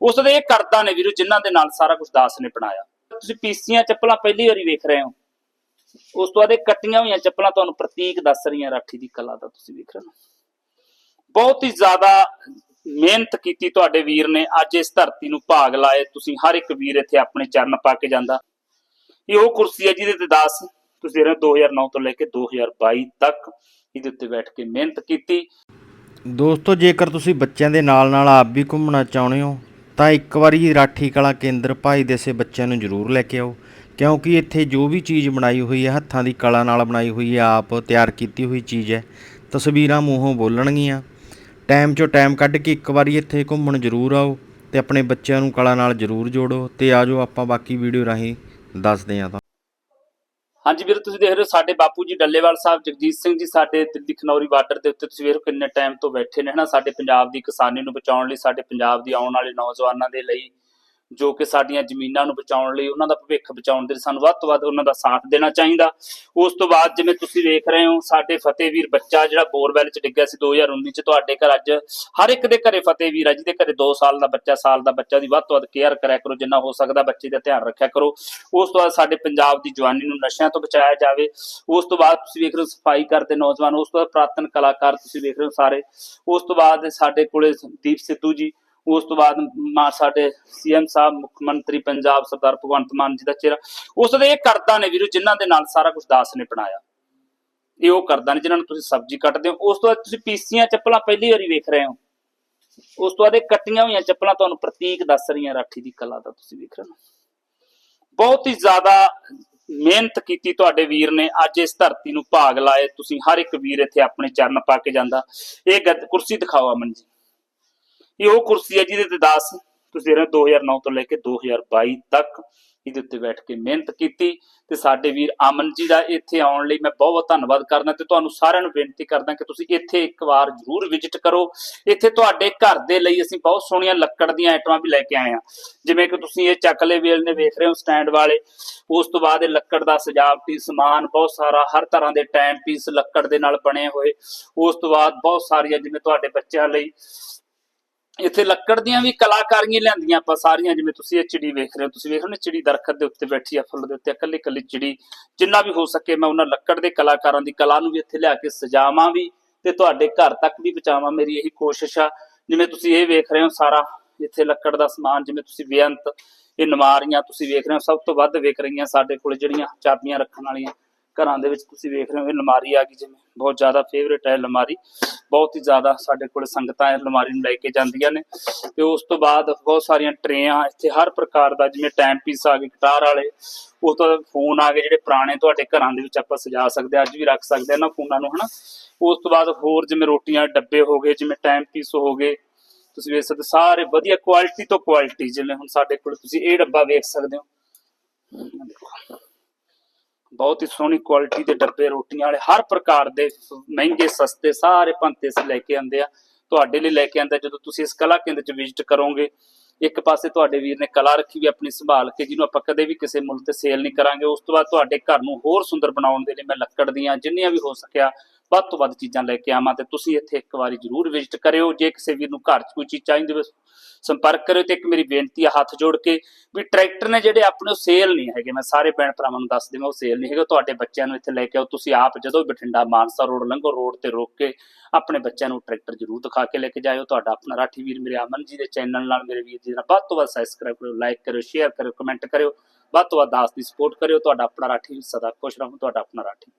ਉਸ ਦੇ ਇਹ ਕਰਦਾ ਨੇ ਵੀਰੋ, ਜਿਨ੍ਹਾਂ ਦੇ ਨਾਲ ਸਾਰਾ ਕੁਝ ਦਾਸ ਨੇ ਬਣਾਇਆ। ਤੁਸੀਂ ਪੀਸੀਆਂ ਚੱਪਲਾਂ ਪਹਿਲੀ ਵਾਰੀ ਵੇਖ ਰਹੇ ਹੋ। ਉਸ ਤੋਂ ਬਾਅਦ ਇਹ ਕੱਟੀਆਂ ਹੋਈਆਂ ਚੱਪਲਾਂ ਤੁਹਾਨੂੰ ਪ੍ਰਤੀਕ ਦੱਸ ਰਹੀਆਂ ਰਾਠੀ ਦੀ ਕਲਾ ਦਾ, ਤੁਸੀਂ ਵੇਖ ਰਹੇ ਹੋ। ਬਹੁਤ ਹੀ ਜ਼ਿਆਦਾ ਮਿਹਨਤ ਕੀਤੀ ਤੁਹਾਡੇ ਵੀਰ ਨੇ। ਅੱਜ ਇਸ ਧਰਤੀ ਨੂੰ ਭਾਗ ਲਾਏ। ਤੁਸੀਂ ਹਰ ਇੱਕ ਵੀਰ ਇੱਥੇ ਆਪਣੇ ਚਰਨ ਪਾ ਕੇ ਜਾਂਦਾ। ਇਹ ਉਹ ਕੁਰਸੀ ਹੈ ਜਿਹਦੇ ਤੇ ਦਾਸ ਤੁਸੀਂ ਰਹੇ 2009 ਤੋਂ ਲੈ ਕੇ 2022 ਤੱਕ ਇਹਦੇ ਉੱਤੇ ਬੈਠ ਕੇ ਮਿਹਨਤ ਕੀਤੀ। ਦੋਸਤੋ, ਜੇਕਰ ਤੁਸੀਂ ਬੱਚਿਆਂ ਦੇ ਨਾਲ ਨਾਲ ਆਪ ਵੀ ਘੁੰਮਣਾ ਚਾਹੁੰਦੇ ਹੋ ਤਾਂ ਇੱਕ ਵਾਰੀ ਰਾਠੀ ਕਲਾ ਕੇਂਦਰ ਭਾਈ ਦੇਸੇ ਬੱਚਿਆਂ ਨੂੰ ਜ਼ਰੂਰ ਲੈ ਕੇ ਆਓ, ਕਿਉਂਕਿ ਇੱਥੇ ਜੋ ਵੀ ਚੀਜ਼ ਬਣਾਈ ਹੋਈ ਹੈ, ਹੱਥਾਂ ਦੀ ਕਲਾ ਨਾਲ ਬਣਾਈ ਹੋਈ ਹੈ, ਆਪ ਤਿਆਰ ਕੀਤੀ ਹੋਈ ਚੀਜ਼ ਹੈ, ਤਸਵੀਰਾਂ ਮੂੰਹੋਂ ਬੋਲਣਗੀਆਂ। ਟਾਈਮ 'ਚੋਂ ਟਾਈਮ ਕੱਢ ਕੇ ਇੱਕ ਵਾਰੀ ਇੱਥੇ ਘੁੰਮਣ ਜ਼ਰੂਰ ਆਓ ਤੇ ਆਪਣੇ ਬੱਚਿਆਂ ਨੂੰ ਕਲਾ ਨਾਲ ਜ਼ਰੂਰ ਜੋੜੋ। ਤੇ ਆਜੋ ਆਪਾਂ ਬਾਕੀ ਵੀਡੀਓ ਰਾਹੀਂ ਦੱਸਦੇ ਹਾਂ ਤਾਂ ਹਾਂਜੀ ਵੀਰ, ਤੁਸੀਂ ਦੇਖ ਰਹੇ ਹੋ ਸਾਡੇ ਬਾਪੂ ਜੀ ਡੱਲੇਵਾਲ ਸਾਹਿਬ, ਜਗਜੀਤ ਸਿੰਘ ਜੀ ਸਾਡੇ ਦਿੱਲੀ ਖਨੌਰੀ ਬਾਰਡਰ ਦੇ ਉੱਤੇ। ਤੁਸੀਂ ਵੇਖੋ ਕਿੰਨੇ ਟਾਈਮ ਤੋਂ ਬੈਠੇ ਨੇ, ਹਨਾ? ਸਾਡੇ ਪੰਜਾਬ ਦੀ ਕਿਸਾਨੀ ਨੂੰ ਬਚਾਉਣ ਲਈ, ਸਾਡੇ ਪੰਜਾਬ ਦੀ ਆਉਣ ਵਾਲੇ ਨੌਜਵਾਨਾਂ ਦੇ ਲਈ ਜੋ ਕਿ ਸਾਡੀਆਂ ਜ਼ਮੀਨਾਂ ਨੂੰ ਬਚਾਉਣ ਲਈ, ਉਹਨਾਂ ਦਾ ਭਵਿੱਖ ਬਚਾਉਣ ਦੇ ਲਈ ਸਾਨੂੰ ਵੱਧ ਤੋਂ ਵੱਧ ਉਹਨਾਂ ਦਾ ਸਾਥ ਦੇਣਾ ਚਾਹੀਦਾ। ਉਸ ਤੋਂ ਬਾਅਦ ਜਿਵੇਂ ਤੁਸੀਂ ਵੇਖ ਰਹੇ ਹੋ, ਸਾਡੇ ਫਤਿਹਵੀਰ ਬੱਚਾ ਜਿਹੜਾ ਬੋਰਵੈਲ ਚ ਡਿੱਗਿਆ ਸੀ 2019 ਚ, ਤੁਹਾਡੇ ਘਰ ਅੱਜ ਹਰ ਇੱਕ ਦੇ ਘਰੇ ਫਤਿਹਵੀਰ ਆ, ਜਿਹਦੇ ਘਰੇ 2 ਸਾਲ ਦਾ ਬੱਚਾ, ਸਾਲ ਦਾ ਬੱਚਾ ਦੀ ਵੱਧ ਤੋਂ ਵੱਧ ਕੇਅਰ ਕਰਿਆ ਕਰੋ, ਜਿੰਨਾ ਹੋ ਸਕਦਾ ਬੱਚੇ ਦਾ ਧਿਆਨ ਰੱਖਿਆ ਕਰੋ। ਉਸ ਤੋਂ ਬਾਅਦ ਸਾਡੇ ਪੰਜਾਬ ਦੀ ਜਵਾਨੀ ਨੂੰ ਨਸ਼ਿਆਂ ਤੋਂ ਬਚਾਇਆ ਜਾਵੇ। ਉਸ ਤੋਂ ਬਾਅਦ ਤੁਸੀਂ ਵੇਖ ਰਹੇ ਹੋ ਸਫ਼ਾਈ ਕਰਦੇ ਨੌਜਵਾਨ, ਉਸ ਤੋਂ ਬਾਅਦ ਪ੍ਰਾਤਨ ਕਲਾਕਾਰ ਤੁਸੀਂ ਵੇਖ ਰਹੇ ਹੋ ਸਾਰੇ। ਉਸ ਤੋਂ ਬਾਅਦ ਸਾਡੇ ਕੋਲੇ ਦੀਪ ਸਿੱਧੂ ਜੀ ਉਸ ਤੋਂ ਬਾਅਦ ਮਾ ਸਾਡੇ ਸੀਐਮ ਸਾਹਿਬ, ਮੁੱਖ ਮੰਤਰੀ ਪੰਜਾਬ ਸਰਦਾਰ ਭਗਵੰਤ ਮਾਨ ਜੀ ਦਾ ਚਿਹਰਾ, ਉਸ ਦੇ ਇਹ ਕਰਦਾ ਨੇ ਵੀਰੋ, ਜਿਨ੍ਹਾਂ ਦੇ ਨਾਲ ਸਾਰਾ ਕੁਝ ਦਾਸ ਨੇ ਬਣਾਇਆ। ਇਹ ਉਹ ਕਰਦਾ ਨੇ ਜਿਨ੍ਹਾਂ ਨੂੰ ਤੁਸੀਂ ਸਬਜ਼ੀ ਕੱਟਦੇ ਹੋ। ਉਸ ਤੋਂ ਬਾਅਦ ਤੁਸੀਂ ਪੀਸੀਆਂ ਚੱਪਲਾਂ ਪਹਿਲੀ ਵਾਰੀ ਵੇਖ ਰਹੇ ਹੋ। ਉਸ ਤੋਂ ਬਾਅਦ ਇਹ ਕੱਟੀਆਂ ਹੋਈਆਂ ਚੱਪਲਾਂ ਤੁਹਾਨੂੰ ਪ੍ਰਤੀਕ ਦੱਸ ਰਹੀਆਂ ਰਾਠੀ ਦੀ ਕਲਾ ਦਾ ਤੁਸੀਂ ਵੇਖ ਰਹੇ ਹੋ। ਬਹੁਤ ਹੀ ਜ਼ਿਆਦਾ ਮਿਹਨਤ ਕੀਤੀ ਤੁਹਾਡੇ ਵੀਰ ਨੇ। ਅੱਜ ਇਸ ਧਰਤੀ ਨੂੰ ਭਾਗ ਲਾਏ। ਤੁਸੀਂ ਹਰ ਇੱਕ ਵੀਰ ਇੱਥੇ ਆਪਣੇ ਚਰਨ ਪਾ ਕੇ ਜਾਂਦਾ। ਇਹ ਗੱਦ- ਕੁਰਸੀ ਦਿਖਾਓ ਅਮਨ ਜੀ। ਇਹ ਉਹ ਕੁਰਸੀ ਹੈ ਜਿਹਦੇ ਤੇ ਦਾਸ ਤੁਸੀਂ ਰਹੇ 2009 ਤੋਂ ਲੈ ਕੇ 2022 ਤੱਕ ਇਹਦੇ ਉੱਤੇ ਬੈਠ ਕੇ ਮਿਹਨਤ ਕੀਤੀ ਤੇ ਸਾਡੇ ਵੀਰ ਅਮਨ ਜੀ ਦਾ ਇੱਥੇ ਆਉਣ ਲਈ ਮੈਂ ਬਹੁਤ ਬਹੁਤ ਧੰਨਵਾਦ ਕਰਦਾ ਤੇ ਤੁਹਾਨੂੰ ਸਾਰਿਆਂ ਨੂੰ ਬੇਨਤੀ ਕਰਦਾ ਕਿ ਤੁਸੀਂ ਇੱਥੇ ਇੱਕ ਵਾਰ ਜ਼ਰੂਰ ਵਿਜ਼ਿਟ ਕਰੋ। ਇੱਥੇ ਤੁਹਾਡੇ ਘਰ ਦੇ ਲਈ ਅਸੀਂ ਬਹੁਤ ਸੋਹਣੀਆਂ ਲੱਕੜ ਦੀਆਂ ਆਈਟਮਾਂ ਵੀ ਲੈ ਕੇ ਆਏ ਹਾਂ। ਜਿਵੇਂ ਕਿ ਤੁਸੀਂ ਇਹ ਚੱਕਲੇ ਵੇਲ ਨੇ ਵੇਖ ਰਹੇ ਹੋ, ਸਟੈਂਡ ਵਾਲੇ। ਉਸ ਤੋਂ ਬਾਅਦ ਇਹ ਲੱਕੜ ਦਾ ਸਜਾਵਟੀ ਸਮਾਨ, ਬਹੁਤ ਸਾਰਾ ਹਰ ਤਰ੍ਹਾਂ ਦੇ ਟਾਈਮ ਪੀਸ ਲੱਕੜ ਦੇ ਨਾਲ ਬਣੇ ਹੋਏ। ਉਸ ਤੋਂ ਬਾਅਦ ਬਹੁਤ ਸਾਰੀਆਂ ਜਿਵੇਂ ਤੁਹਾਡੇ ਬੱਚਿਆਂ ਲਈ ਇੱਥੇ ਲੱਕੜ ਦੀਆਂ ਵੀ ਕਲਾਕਾਰੀਆਂ ਲਿਆਂਦੀਆਂ ਆਪਾਂ ਸਾਰੀਆਂ, ਜਿਵੇਂ ਤੁਸੀਂ ਇਹ ਚਿੜੀ ਵੇਖ ਰਹੇ ਹੋ, ਤੁਸੀਂ ਵੇਖ ਰਹੇ ਹੋ ਚਿੜੀ ਦਰਖਤ ਦੇ ਉੱਤੇ ਬੈਠੀ ਆ, ਫੁੱਲ ਦੇ ਉੱਤੇ ਇਕੱਲੀ ਇਕੱਲੀ ਚਿੜੀ, ਜਿੰਨਾ ਵੀ ਹੋ ਸਕੇ ਮੈਂ ਉਹਨਾਂ ਲੱਕੜ ਦੇ ਕਲਾਕਾਰਾਂ ਦੀ ਕਲਾ ਨੂੰ ਵੀ ਇੱਥੇ ਲਿਆ ਕੇ ਸਜਾਵਾਂ ਵੀ ਤੇ ਤੁਹਾਡੇ ਘਰ ਤੱਕ ਵੀ ਪਹੁੰਚਾਵਾਂ, ਮੇਰੀ ਇਹੀ ਕੋਸ਼ਿਸ਼ ਆ। ਜਿਵੇਂ ਤੁਸੀਂ ਇਹ ਵੇਖ ਰਹੇ ਹੋ ਸਾਰਾ ਇੱਥੇ ਲੱਕੜ ਦਾ ਸਮਾਨ, ਜਿਵੇਂ ਤੁਸੀਂ ਬੇਅੰਤ, ਇਹ ਨਮਾਰੀਆਂ ਤੁਸੀਂ ਵੇਖ ਰਹੇ ਹੋ, ਸਭ ਤੋਂ ਵੱਧ ਵਿਕ ਰਹੀਆਂ ਸਾਡੇ ਕੋਲ ਜਿਹੜੀਆਂ ਚਾਬੀਆਂ ਰੱਖਣ ਵਾਲੀਆਂ ਘਰਾਂ ਦੇ ਵਿੱਚ ਤੁਸੀਂ ਵੇਖ ਰਹੇ ਹੋ ਇਹ ਅਲਮਾਰੀ ਆ ਗਈ ਜਿਵੇਂ ਬਹੁਤ ਜ਼ਿਆਦਾ ਫੇਵਰੇਟ ਹੈ ਲਮਾਰੀ ਬਹੁਤ ਹੀ ਜ਼ਿਆਦਾ ਸਾਡੇ ਕੋਲ ਸੰਗਤਾਂ ਇਹ ਅਲਮਾਰੀ ਨੂੰ ਲੈ ਕੇ ਜਾਂਦੀਆਂ ਨੇ। ਤੇ ਉਸ ਤੋਂ ਬਾਅਦ ਬਹੁਤ ਸਾਰੀਆਂ ਟਰੇਆਂ ਇੱਥੇ ਹਰ ਪ੍ਰਕਾਰ ਦਾ ਜਿਵੇਂ ਟਾਈਮ ਪੀਸ ਆ ਗਏ ਗਿਟਾਰ ਵਾਲੇ ਉਸ ਤੋਂ ਫੋਨ ਆ ਗਏ ਜਿਹੜੇ ਪੁਰਾਣੇ ਤੁਹਾਡੇ ਘਰਾਂ ਦੇ ਵਿੱਚ ਆਪਾਂ ਸਜਾ ਸਕਦੇ ਹਾਂ, ਅੱਜ ਵੀ ਰੱਖ ਸਕਦੇ ਹਾਂ ਨਾ ਫੋਨਾਂ ਨੂੰ ਹਨਾ। ਉਸ ਤੋਂ ਬਾਅਦ ਹੋਰ ਜਿਵੇਂ ਰੋਟੀਆਂ ਡੱਬੇ ਹੋ ਗਏ ਜਿਵੇਂ ਟਾਈਮ ਪੀਸ ਹੋ ਗਏ। ਤੁਸੀਂ ਵੇਖ ਸਕਦੇ ਸਾਰੇ ਵਧੀਆ ਕੁਆਲਿਟੀ ਤੋਂ ਕੁਆਲਿਟੀ ਜਿਵੇਂ ਹੁਣ ਸਾਡੇ ਕੋਲ ਤੁਸੀਂ ਇਹ ਡੱਬਾ ਵੇਖ ਸਕਦੇ ਹੋ। ਦੇਖੋ। ਬਹੁਤ ਹੀ ਸੋਹਣੀ ਕੁਆਲਿਟੀ ਦੇ ਡੱਬੇ, ਰੋਟੀਆਂ ਵਾਲੇ, ਹਰ ਪ੍ਰਕਾਰ ਦੇ ਮਹਿੰਗੇ, ਸਸਤੇ ਸਾਰੇ ਪੰਤੇ ਅਸੀਂ ਲੈ ਕੇ ਆਂਦੇ ਆ। ਤੁਹਾਡੇ ਲਈ ਲੈ ਕੇ ਆਂਦਾ ਜਦੋਂ ਤੁਸੀਂ ਇਸ ਕਲਾ ਕੇਂਦਰ ਚ ਵਿਜ਼ਿਟ ਕਰੋਗੇ, ਇੱਕ ਪਾਸੇ ਤੁਹਾਡੇ ਵੀਰ ਨੇ ਕਲਾ ਰੱਖੀ ਵੀ ਆਪਣੀ ਸੰਭਾਲ ਕੇ, ਜਿਹਨੂੰ ਆਪਾਂ ਕਦੇ ਵੀ ਕਿਸੇ ਮੁੱਲ ਤੇ ਸੇਲ ਨਹੀਂ ਕਰਾਂਗੇ, ਉਸ ਤੋਂ ਬਾਅਦ ਤੁਹਾਡੇ ਘਰ ਨੂੰ ਹੋਰ ਸੁੰਦਰ ਬਣਾਉਣ ਦੇ ਲਈ ਮੈਂ ਲੱਕੜ ਦੀਆਂ ਜਿੰਨੀਆਂ ਵੀ ਹੋ ਸਕਿਆ, ਵੱਧ ਤੋਂ ਵੱਧ ਚੀਜ਼ਾਂ ਲੈ ਕੇ ਆਵਾਂ ਤੇ ਤੁਸੀਂ ਇੱਥੇ ਇੱਕ ਵਾਰੀ ਜ਼ਰੂਰ ਵਿਜ਼ਿਟ ਕਰਿਓ। ਜੇ ਕਿਸੇ ਵੀਰ ਨੂੰ ਘਰ 'ਚ ਕੋਈ ਚੀਜ਼ ਚਾਹੀਦੀ ਹੋਵੇ ਸੰਪਰਕ ਕਰਿਓ ਤੇ ਇੱਕ ਮੇਰੀ ਬੇਨਤੀ ਆ ਹੱਥ ਜੋੜ ਕੇ ਵੀ ਟਰੈਕਟਰ ਨੇ ਜਿਹੜੇ ਆਪਣੇ ਸੇਲ ਨਹੀਂ ਹੈਗੇ। ਮੈਂ ਸਾਰੇ ਭੈਣ ਭਰਾਵਾਂ ਨੂੰ ਦੱਸ ਦੇਵਾਂ ਉਹ ਸੇਲ ਨਹੀਂ ਹੈਗੇ। ਤੁਹਾਡੇ ਬੱਚਿਆਂ ਨੂੰ ਇੱਥੇ ਲੈ ਕੇ ਆਓ। ਤੁਸੀਂ ਆਪ ਜਦੋਂ ਵੀ ਬਠਿੰਡਾ ਮਾਨਸਾ ਰੋਡ ਲੰਘੋ, ਰੋਡ ਤੇ ਰੋਕ ਕੇ ਆਪਣੇ ਬੱਚਿਆਂ ਨੂੰ ਟਰੈਕਟਰ ਜ਼ਰੂਰ ਦਿਖਾ ਕੇ ਲੈ ਕੇ ਜਾਇਓ। ਤੁਹਾਡਾ ਆਪਣਾ ਰਾਠੀ ਵੀਰ ਮੇਰੇ ਅਮਨ ਜੀ ਦੇ ਚੈਨਲ ਨਾਲ, ਮੇਰੇ ਵੀਰ ਜੀ ਨਾਲ ਵੱਧ ਤੋਂ ਵੱਧ ਸਬਸਕ੍ਰਾਈਬ ਕਰਿਓ ਲਾਈਕ ਕਰਿਓ ਸ਼ੇਅਰ ਕਰਿਓ ਕਮੈਂਟ ਕਰਿਓ। ਵੱਧ ਤੋਂ ਵੱਧ ਦਾਸ ਦੀ ਸਪੋਰਟ ਕਰਿਓ। ਤੁਹਾਡਾ ਆਪਣਾ ਰਾਠੀ ਸਦਾ ਖੁਸ਼ ਰਹੋ। ਤੁਹਾਡਾ ਆਪਣਾ ਰਾਠੀ